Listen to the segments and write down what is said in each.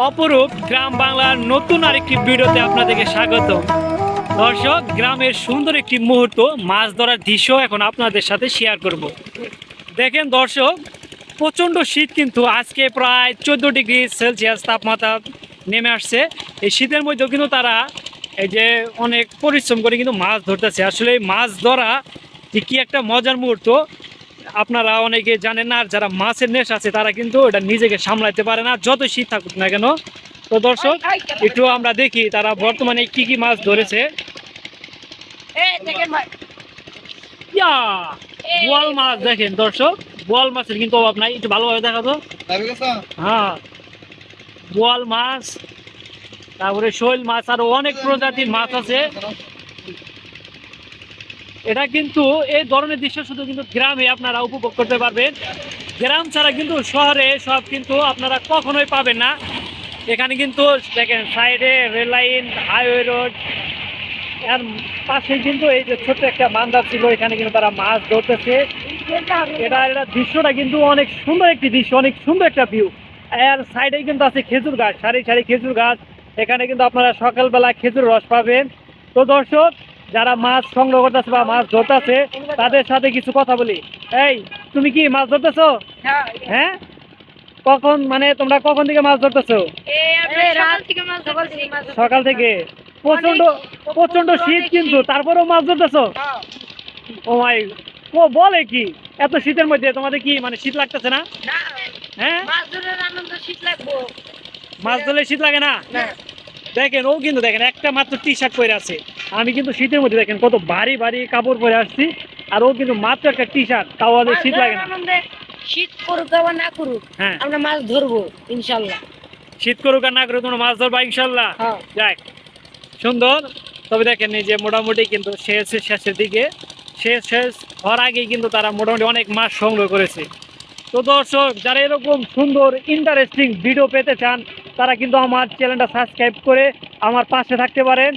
অপরূপ গ্রাম বাংলার নতুন আরেকটি ভিডিওতে আপনাদেরকে স্বাগত দর্শক, গ্রামের সুন্দর একটি মুহূর্ত, মাছ ধরার দৃশ্য এখন আপনাদের সাথে শেয়ার করব। দেখেন দর্শক, প্রচণ্ড শীত কিন্তু আজকে প্রায় চোদ্দ ডিগ্রি সেলসিয়াস তাপমাত্রা নেমে আসছে। এই শীতের মধ্যেও কিন্তু তারা এই যে অনেক পরিশ্রম করে কিন্তু মাছ ধরতেছে। আসলে মাছ ধরা যে কি একটা মজার মুহূর্ত আপনারা অনেকে জানেন না আর যারা মাছের নেশ আছে তারা কিন্তু এটা নিজেকে সামলাতে পারে না যত শীত থাকুক না কেন। তো দর্শক একটু আমরা দেখি তারা বর্তমানে কি কি মাছ ধরেছে। ইয়া বোয়াল মাছ দেখেন দর্শক বোয়াল মাছের কিন্তু অভাব নাই একটু ভালোভাবে দেখাতো হ্যাঁ বোয়াল মাছ তারপরে শৈল মাছ আরও অনেক প্রজাতির মাছ আছে। এটা কিন্তু এই ধরনের দৃশ্য শুধু কিন্তু গ্রামে আপনারা উপভোগ করতে পারবেন। গ্রাম ছাড়া কিন্তু শহরে সব কিন্তু আপনারা কখনোই পাবেন না। এখানে কিন্তু দেখেন সাইডে রেল লাইন, হাইওয়ে রোড, আর পাশে কিন্তু এই যে ছোট্ট একটা মান্দার ছিল, এখানে কিন্তু তারা মাছ ধরতেছে। এটা এটা দৃশ্যটা কিন্তু অনেক সুন্দর একটি দৃশ্য, অনেক সুন্দর একটা ভিউ আর সাইডে কিন্তু আছে খেজুর গাছ, সারি সারি খেজুর গাছ। এখানে কিন্তু আপনারা সকালবেলা খেজুর রস পাবেন। তো দর্শক যারা মাছ সংগ্রহ করতেছে বা মাছ ধরতেছে তাদের সাথে কিছু কথা বলি। এই তুমি কি মাছ ধরতেছো? হ্যাঁ। কখন মানে তোমরা কখন থেকে মাছ ধরতেছো? সকাল থেকে প্রচণ্ড প্রচণ্ড শীত কিন্তু তারপরেও মাছ ধরতেছো? ও মাই ও বলে কি? এত শীতের মধ্যে তোমাদের কি মানে শীত লাগতেছে না? হ্যাঁ? মাছ ধরলে শীত লাগে না? দেখেন ও কিন্তু দেখেন একটা মাত্র টি শার্ট পরে আছে। আমি কিন্তু শীতের মধ্যে দেখেন কত ভারী ভারী কাপড় পরে আসছি আর ও কিন্তু মাত্র একটা টি শার্ট তাও আমাদের শীত লাগে না। শীত করুক আবার না করুক হ্যাঁ। আমরা মাছ ধরবো ইনশাল্লাহ। শীত করুক আর না করুক তোমরা মাছ ধরবা ইনশাল্লাহ। হ্যাঁ। যাক সুন্দর। তবে দেখেন এই যে মোটামুটি কিন্তু শেষ শেষের দিকে শেষ শেষ হওয়ার আগেই কিন্তু তারা মোটামুটি অনেক মাছ সংগ্রহ করেছে। তো দর্শক যারা এরকম সুন্দর ইন্টারেস্টিং ভিডিও পেতে চান তারা কিন্তু আমার চ্যানেলটা সাবস্ক্রাইব করে আমার পাশে থাকতে পারেন।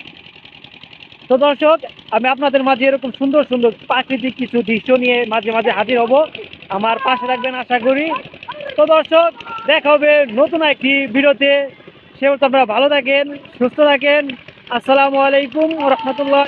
তো দর্শক, আমি আপনাদের মাঝে এরকম সুন্দর সুন্দর প্রাকৃতিক কিছু দৃশ্য নিয়ে মাঝে মাঝে হাজির হব। আমার পাশে রাখবেন আশা করি। তো দর্শক, দেখা হবে নতুন একটি ভিডিওতে। সে আপনারা ভালো থাকেন, সুস্থ থাকেন। আসসালামু আলাইকুম রহমতুল্লাহ